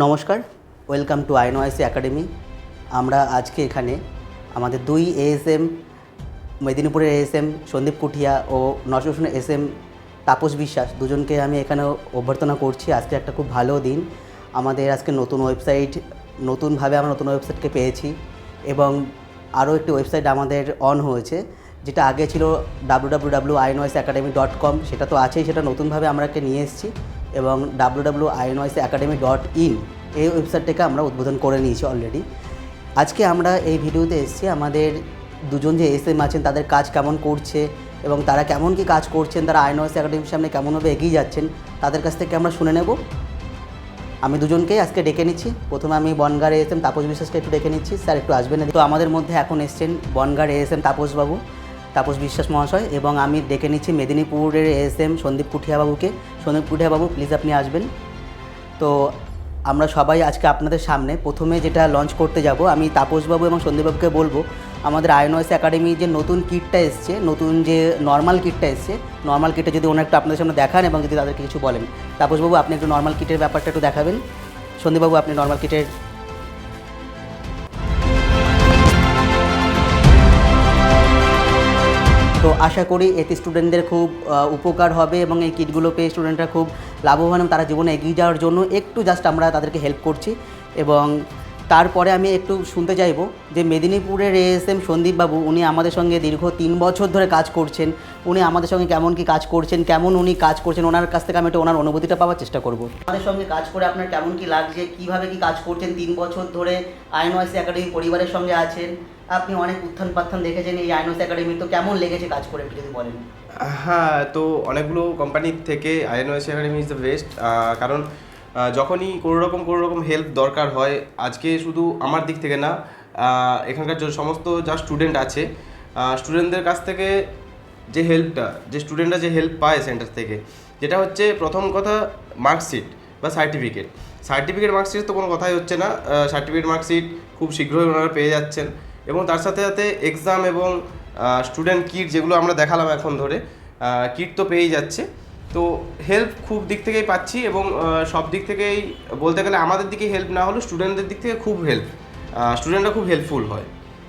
নমস্কার, welcome to আইনোআইসি academy. আমরা আজকে এখানে আমাদের দুই এএসএম, মেদিনীপুরের এএসএম, সন্দীপ কুঠিয়া ও নশোষণের এসএম তাপস বিশ্বাস দুজনকে আমি এখানে অভ্যর্থনা করছি। আজকে একটা খুব ভালো দিন। আমাদের আজকে নতুন ওয়েবসাইট, নতুনভাবে আমরা নতুন ওয়েবসাইটকে পেয়েছি এবং আরও একটি ওয়েবসাইট আমাদের অন হয়েছে, যেটা আগে ছিল W W W Ainwise academy dot com সেটা তো আছেই, সেটা নতুনভাবে আমরা একে নিয়ে এসেছি। এবং W W Ainwise academy dot in এই ওয়েবসাইটটাকে আমরা উদ্বোধন করে নিয়েছি অলরেডি আজকে আমরা এই ভিডিওতে এসেছি আমাদের দুজন যে এস এম আছেন, তাদের কাজ কেমন করছে এবং তারা কেমন কি কাজ করছেন, তারা আইনওয়াইস একাডেমির সামনে কেমনভাবে এগিয়ে যাচ্ছেন, তাদের কাছ থেকে আমরা শুনে নেব। আমি দুজনকেই আজকে ডেকে নিচ্ছি। প্রথমে আমি বনগার এএসএম তাপস বিশ্বাসকে একটু ডেকে নিচ্ছি। স্যার, একটু আসবেন তো আমাদের মধ্যে এখন এসছেন বনগার এএসএম তাপসবাবু। তাপস বিশ্বাস মহাশয় এবং আমি ডেকে নিচ্ছি মেদিনীপুরের এএসএম সন্দীপ কুঠিয়াবাবুকে। সন্দীপ কুঠিয়াবাবু প্লিজ আপনি আসবেন। তো আমরা সবাই আজকে আপনাদের সামনে প্রথমে যেটা লঞ্চ করতে যাব, আমি তাপসবাবু এবং সন্দীপবাবুকে বলব, আমাদের আইনওয়েস একাডেমি যে নতুন কিটটা এসছে, নতুন যে নর্মাল কিটটা এসছে নর্মাল কিটটা যদি ওনার একটু আপনাদের সামনে দেখান এবং যদি তাদেরকে কিছু বলেন। তাপসবাবু, আপনি একটু নর্মাল কিটের ব্যাপারটা একটু দেখাবেন। সন্দীপবাবু, আপনি নর্মাল কিটের তো আশা করি এতে স্টুডেন্টদের খুব উপকার হবে এবং এই কিটগুলো পেয়ে স্টুডেন্টরা খুব লাভবান এবং তারা জীবনে এগিয়ে যাওয়ার জন্য একটু জাস্ট আমরা তাদেরকে হেল্প করছি এবং তারপরে আমি একটু শুনতে চাইব যে মেদিনীপুরের এএসএম সন্দীপবাবু, উনি আমাদের সঙ্গে দীর্ঘ তিন বছর ধরে কাজ করছেন। উনি আমাদের সঙ্গে কেমন কি কাজ করছেন, কেমন উনি কাজ করছেন, ওনার কাছ থেকে আমি একটু ওনার অনুভূতিটা পাওয়ার চেষ্টা করব। আমাদের সঙ্গে কাজ করে আপনার কেমন কি লাগছে, কীভাবে কি কাজ করছেন তিন বছর ধরে? আইনওয়াইসি একাডেমি পরিবারের সঙ্গে আছেন। আপনি অনেক উত্থান পাত্থান দেখেছেন এই আইনওয়াইসি একাডেমি তো কেমন লেগেছে কাজ করে, একটু যদি বলেন? হ্যাঁ তো অনেকগুলো কোম্পানির থেকে INOS academy is the best কারণ যখনই কোনো রকম কোনো রকম হেল্প দরকার হয়, আজকে শুধু আমার দিক থেকে না এখানকার যে সমস্ত যা স্টুডেন্ট আছে স্টুডেন্টদের কাছ থেকে যে হেল্পটা যে স্টুডেন্টরা যে হেল্প পায় সেন্টার থেকে, যেটা হচ্ছে প্রথম কথা মার্কশিট বা সার্টিফিকেট সার্টিফিকেট মার্কশিট তো কোনো কথাই হচ্ছে না সার্টিফিকেট মার্কশিট খুব শীঘ্রই ওনারা পেয়ে যাচ্ছেন এবং তার সাথে সাথে এক্সাম এবং স্টুডেন্ট কিট যেগুলো আমরা দেখালাম এখন ধরে কিট তো পেয়েই যাচ্ছে। তো হেল্প খুব দিক থেকেই পাচ্ছি এবং সব দিক থেকেই বলতে গেলে আমাদের দিকে হেল্প না হলেও স্টুডেন্টদের দিক থেকে খুব হেল্প স্টুডেন্টরা খুব হেল্পফুল হয়।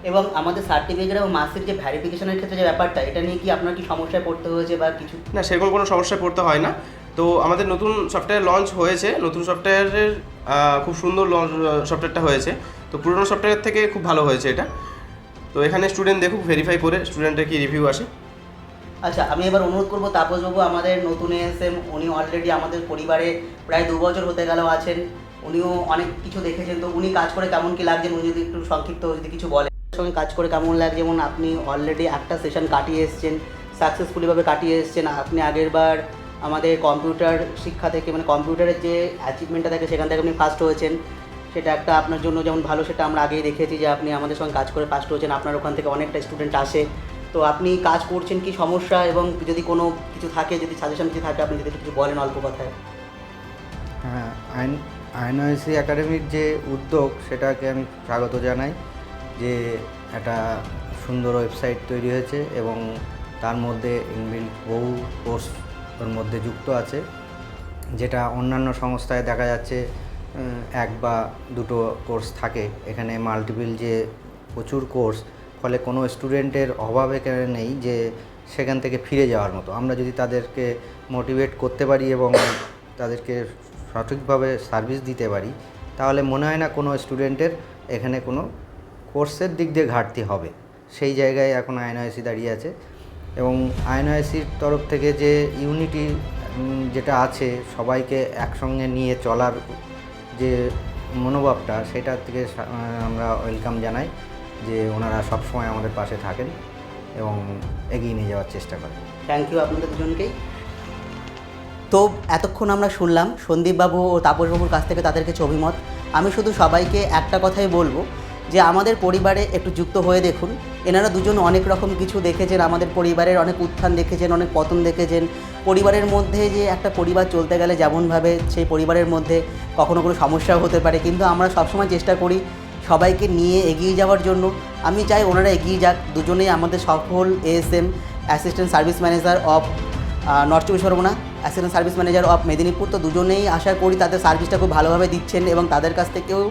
এবং আমাদের সার্টিফিকেট এবং মার্কশিট যে ভ্যারিফিকেশনের ক্ষেত্রে যে ব্যাপারটা এটা নিয়ে কি আপনার কি সমস্যায় পড়তে হয়েছে বা কিছু? না সেরকম কোনো সমস্যায় পড়তে হয় না। তো আমাদের নতুন সফটওয়্যার লঞ্চ হয়েছে নতুন সফটওয়্যারের খুব সুন্দর লঞ্চ সফটওয়্যারটা হয়েছে। তো পুরোনো সফটওয়্যার থেকে খুব ভালো হয়েছে এটা। তো এখানে স্টুডেন্ট দেখুক ভেরিফাই করে স্টুডেন্টের কি রিভিউ আসে। আচ্ছা আমি এবার অনুরোধ করব তাপসবাবু আমাদের নতুন এসএম উনি অলরেডি আমাদের পরিবারে প্রায় দু বছর হতে গেল আছেন, উনিও অনেক কিছু দেখেছেন, তো উনি কাজ করে কেমন কি লাগছেন উনি যদি একটু সংক্ষিপ্ত যদি কিছু বলেন। সঙ্গে কাজ করে কেমন লাগছে, যেমন আপনি অলরেডি একটা সেশন কাটিয়ে এসেছেন সাকসেসফুলিভাবে কাটিয়ে এসেছেন, আপনি আগের বার আমাদের কম্পিউটার শিক্ষা থেকে মানে কম্পিউটারের যে অ্যাচিভমেন্টটা থাকে, সেখান থেকে আপনি ফার্স্ট হয়েছেন, সেটা একটা আপনার জন্য যেমন ভালো, সেটা আমরা আগেই দেখেছি যে আপনি আমাদের সঙ্গে কাজ করে ফার্স্ট হয়েছেন, আপনার ওখান থেকে অনেকটা স্টুডেন্ট আসে তো আপনি কাজ করছেন কি সমস্যা এবং যদি কোনো কিছু থাকে, যদি সাজেশন কিছু থাকে, আপনি যদি কিছু বলেন অল্প কথায়। হ্যাঁ আইন আইনওএসি একাডেমির যে উদ্যোগ, সেটাকে আমি স্বাগত জানাই যে একটা সুন্দর ওয়েবসাইট তৈরি হয়েছে এবং তার মধ্যে ইনবিল্ট বহু কোর্স ওর মধ্যে যুক্ত আছে, যেটা অন্যান্য সংস্থায় দেখা যাচ্ছে এক বা দুটো কোর্স থাকে। এখানে মাল্টিপল যে প্রচুর কোর্স ফলে কোনো স্টুডেন্টের অভাব এখানে নেই যে সেখান থেকে ফিরে যাওয়ার মতো। আমরা যদি তাদেরকে মোটিভেট করতে পারি এবং তাদেরকে সঠিকভাবে সার্ভিস দিতে পারি, তাহলে মনে হয় না কোনো স্টুডেন্টের এখানে কোনো কোর্সের দিক দিয়ে ঘাটতি হবে। সেই জায়গায় এখন আইনআইসি দাঁড়িয়ে আছে এবং আইনআইসির তরফ থেকে যে ইউনিটি যেটা আছে, সবাইকে একসঙ্গে নিয়ে চলার যে মনোভাবটা সেটার থেকে আমরা ওয়েলকাম জানাই। যে ওনারা সবসময় আমাদের পাশে থাকেন এবং এগিয়ে নিয়ে যাওয়ার চেষ্টা করেন। থ্যাংক ইউ আপনাদের দুজনকেই। তো এতক্ষণ আমরা শুনলাম সন্দীপবাবু ও তাপসবাবুর কাছ থেকে তাদের কিছু অভিমত। আমি শুধু সবাইকে একটা কথাই বলব যে আমাদের পরিবারে একটু যুক্ত হয়ে দেখুন। এনারা দুজন অনেক রকম কিছু দেখেছেন, আমাদের পরিবারের অনেক উত্থান দেখেছেন, অনেক পতন দেখেছেন। পরিবারের মধ্যে যে একটা পরিবার চলতে গেলে যেমনভাবে সেই পরিবারের মধ্যে কখনো কোনো সমস্যাও হতে পারে, কিন্তু আমরা সবসময় চেষ্টা করি সবাইকে নিয়ে এগিয়ে যাওয়ার জন্য। আমি চাই ওনারা এগিয়ে যাক। দুজনেই আমাদের সফল ASM assistant service manager of north চব্বিশ Pargana assistant service manager of Medinipur তো দুজনেই আশা করি তাদের সার্ভিসটা খুব ভালোভাবে দিচ্ছেন এবং তাদের কাছ থেকেও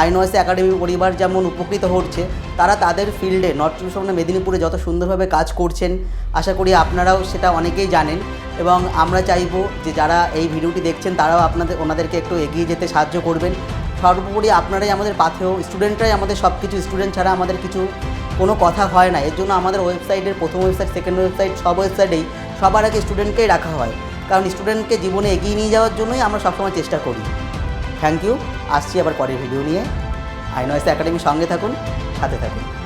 আইনওয়াসি একাডেমি পরিবার যেমন উপকৃত হচ্ছে, তারা তাদের ফিল্ডে নর্থ চব্বিশ পরগনা মেদিনীপুরে যত সুন্দরভাবে কাজ করছেন, আশা করি আপনারাও সেটা অনেকেই জানেন। এবং আমরা চাইব যে যারা এই ভিডিওটি দেখছেন, তারাও আপনাদের, ওনাদেরকে একটু এগিয়ে যেতে সাহায্য করবেন। সর্বোপরি আপনারাই আমাদের পাথেও স্টুডেন্টরাই আমাদের সব কিছু স্টুডেন্ট ছাড়া আমাদের কিছু কোনো কথা হয় না। এর জন্য আমাদের ওয়েবসাইটের প্রথম ওয়েবসাইট, সেকেন্ড ওয়েবসাইট, সব ওয়েবসাইটেই সবার আগে স্টুডেন্টকেই রাখা হয়। কারণ স্টুডেন্টকে জীবনে এগিয়ে নিয়ে যাওয়ার জন্যই আমরা সবসময় চেষ্টা করি। Thank you. আসছি আবার পরের ভিডিও নিয়ে। আইনয়েস একাডেমি সঙ্গে থাকুন, সাথে থাকুন।